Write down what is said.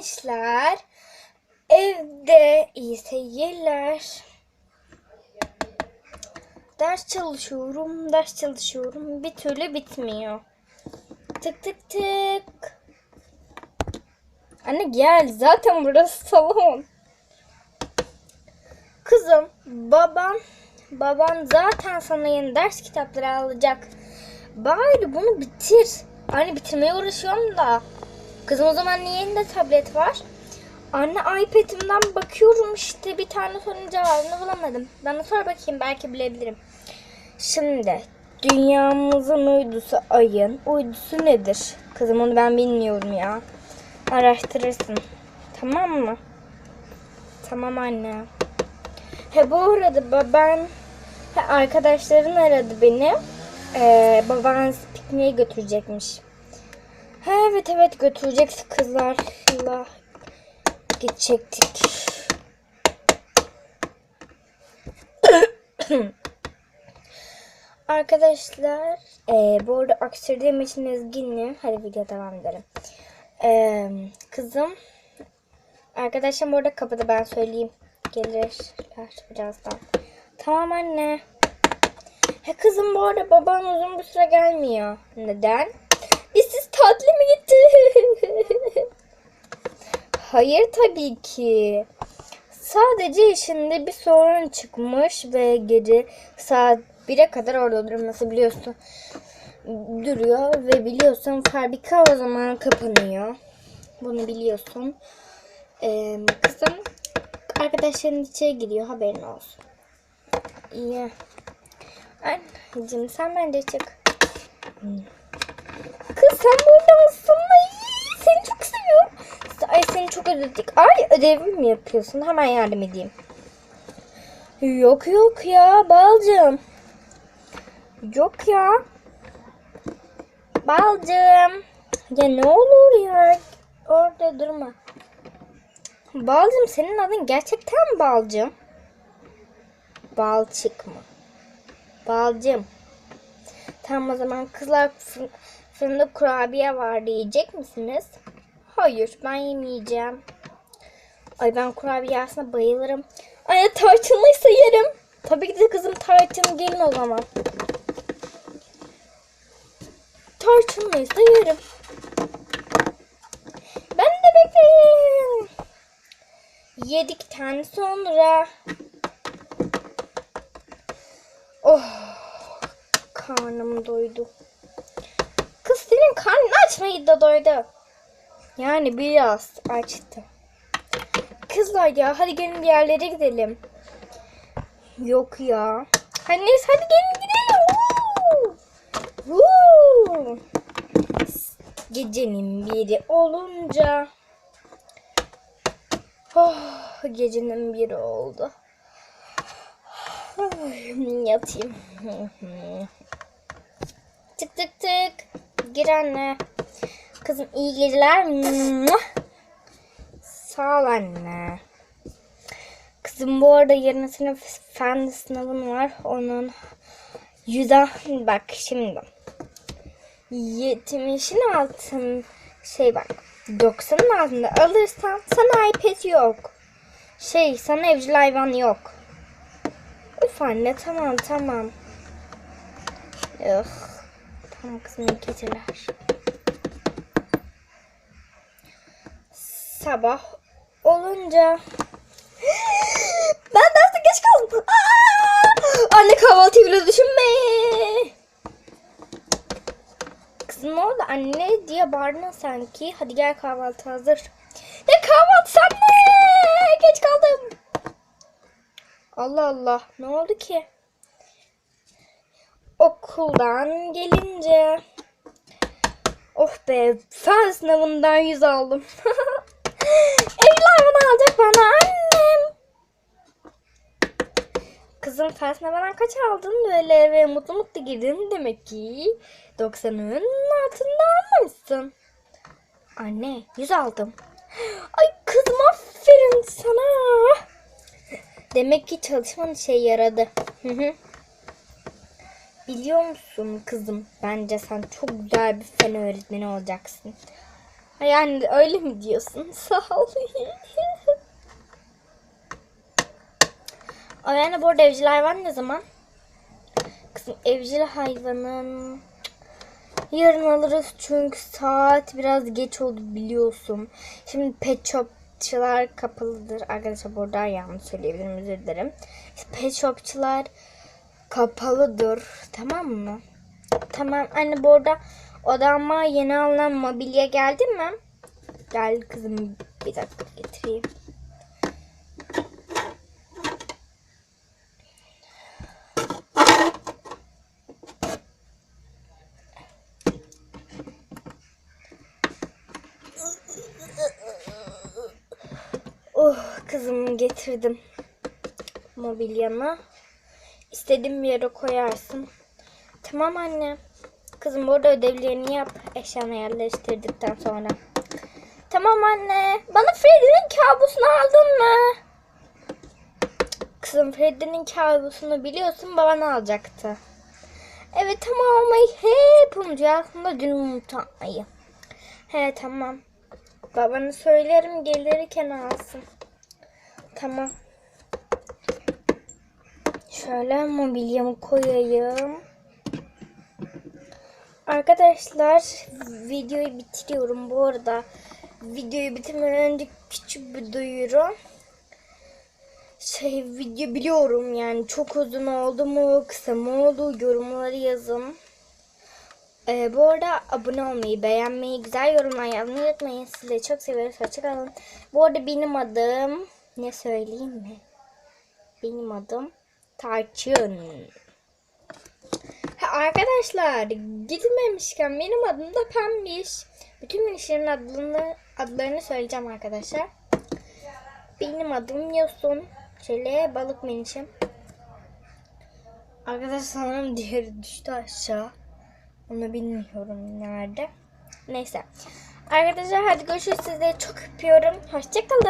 gençler. Evde iyi seyirler. Ders çalışıyorum, ders çalışıyorum. Bir türlü bitmiyor. Tık tık tık. Anne gel, zaten burası salon. Kızım, baban, baban zaten sana yeni ders kitapları alacak. Bari bunu bitir. Anne bitirmeye uğraşıyorum da. Kızım o zaman niye elinde tablet var? Anne iPad'imden bakıyorum işte bir tane sorunun cevabını bulamadım. Bana sor bakayım belki bilebilirim. Şimdi dünyamızın uydusu ayın uydusu nedir? Kızım onu ben bilmiyorum ya. Araştırırsın. Tamam mı? Tamam anne. He bu arada baban he, arkadaşların aradı beni. Ee, baban pikniğe götürecekmiş. Evet evet götürecek kızlarla gidecektik. Arkadaşlar e, bu arada aksırdığım için üzgünüm. Hadi video devam edelim. E, kızım arkadaşım burada kapıda ben söyleyeyim. Gelirler birazdan. Tamam anne. He kızım bu arada baban uzun bir süre gelmiyor. Neden? Biz siz gitti? Hayır tabii ki. Sadece işinde bir sorun çıkmış ve gece saat 1'e kadar orada durması biliyorsun. Duruyor ve biliyorsun fabrika o zaman kapanıyor. Bunu biliyorsun. Ee, kızım arkadaşların içeri giriyor haberin olsun. İyi. Anneciğim sen bence çık. Kız sen burada mısın? Seviyorum. Ay seni çok özledik. Ay ödevimi mi yapıyorsun? Hemen yardım edeyim. Yok yok ya Balcım. Yok ya. Balcım. Ya ne olur ya. Orada durma. Balcım senin adın gerçekten Balcım? Balçık mı? Balcım. Tamam o zaman kızlar fır- fırında kurabiye var yiyecek misiniz? Hayır ben yemeyeceğim. Ay ben kurabiye aslında bayılırım. Ay tarçınlıysa yerim. Tabii ki de kızım tarçın gelin o zaman. Tarçınlıysa yerim. Ben de bekleyin. Yedikten sonra. Oh karnım doydu. Kız senin karnın aç mıydı doydu? Yani biraz açtı. Kızlar ya hadi gelin bir yerlere gidelim. Yok ya. Hadi neyse hadi gelin gidelim. Woo! Woo! Gecenin biri olunca. Oh, gecenin biri oldu. Ay, yatayım. tık tık tık. Gir anne. Kızım iyi geceler. Sağ ol anne. Kızım bu arada yarın senin fen sınavın var. Onun yüzden bak şimdi. 70'in altın şey bak 90'ın altında alırsan sana iPad yok. Şey sana evcil hayvan yok. Üf anne tamam tamam. Ugh. Tamam kızım iyi geceler. Sabah olunca ben derste geç kaldım. Aa! Anne kahvaltıyı bile düşünme. Kızım ne oldu anne diye bağırdın sanki. Hadi gel kahvaltı hazır. Ne kahvaltı anne? Geç kaldım. Allah Allah ne oldu ki? Okuldan gelince Oh be fen sınavından yüz aldım. Alacak bana annem. Kızım fen sınavından kaç aldın böyle ve mutlu mutlu girdin demek ki 90'ın altında almamışsın. Anne 100 aldım. Ay kızım aferin sana. Demek ki çalışman işe yaradı. Biliyor musun kızım? Bence sen çok güzel bir fen öğretmeni olacaksın. Yani öyle mi diyorsun? Sağ ol. Yani bu arada evcil hayvan ne zaman? Kızım evcil hayvanın yarın alırız çünkü saat biraz geç oldu biliyorsun. Şimdi pet shopçılar kapalıdır. Arkadaşlar burada yanlış söyleyebilirim özür dilerim. Pet shopçılar kapalıdır. Tamam mı? Tamam anne bu arada odama yeni alınan mobilya geldi mi? Geldi kızım bir dakika getireyim. Oh kızım getirdim mobilyanı. İstediğin bir yere koyarsın. Tamam anne. Kızım burada ödevlerini yap. Eşyanı yerleştirdikten sonra. Tamam anne. Bana Freddy'nin kabusunu aldın mı? Kızım Freddy'nin kabusunu biliyorsun baban alacaktı. Evet tamam ama hep unutuyor. Aslında dün unutmayı. He tamam. Babana söylerim gelirken alsın. Tamam. Şöyle mobilyamı koyayım. Arkadaşlar videoyu bitiriyorum bu arada. Videoyu bitirmeden önce küçük bir duyuru. Şey video biliyorum yani çok uzun oldu mu kısa mı oldu yorumları yazın. Ee, bu arada abone olmayı, beğenmeyi, güzel yorumlar yazmayı unutmayın. Sizleri çok seviyoruz. Hoşçakalın. Bu arada benim adım ne söyleyeyim mi? Benim adım Tarçın. Arkadaşlar gitmemişken benim adım da Pembiş. Bütün minişlerin adlarını, adlarını söyleyeceğim arkadaşlar. Benim adım Yosun. Şöyle balık minişim. Arkadaşlar sanırım diğeri düştü aşağı. Onu bilmiyorum nerede. Neyse. Arkadaşlar hadi görüşürüz. Sizleri çok öpüyorum. Hoşçakalın.